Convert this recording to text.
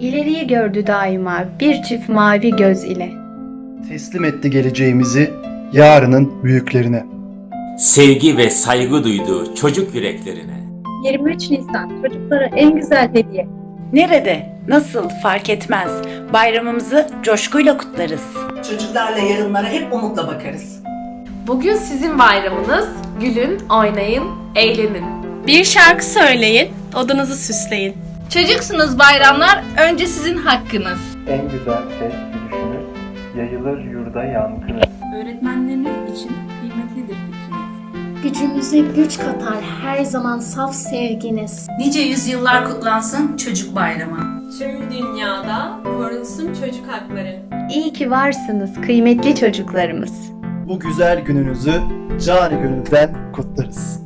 ileriyi gördü daima bir çift mavi göz ile. Teslim etti geleceğimizi yarının büyüklerine. Sevgi ve saygı duyduğu çocuk yüreklerine. 23 Nisan çocuklara en güzel hediye. Nerede, nasıl fark etmez. Bayramımızı coşkuyla kutlarız. Çocuklarla yarınlara hep umutla bakarız. Bugün sizin bayramınız. Gülün, oynayın, eğlenin. Bir şarkı söyleyin, odanızı süsleyin. Çocuksunuz bayramlar, önce sizin hakkınız. En güzel ses gülüşünüz, yayılır yurda yankınız. Öğretmenleriniz için kıymetlidir fikriniz. Gücümüze güç katar her zaman saf sevginiz. Nice yüzyıllar kutlansın çocuk bayramı. Tüm dünyada korunsun çocuk hakları. İyi ki varsınız kıymetli çocuklarımız. Bu güzel gününüzü cani gönülden kutlarız.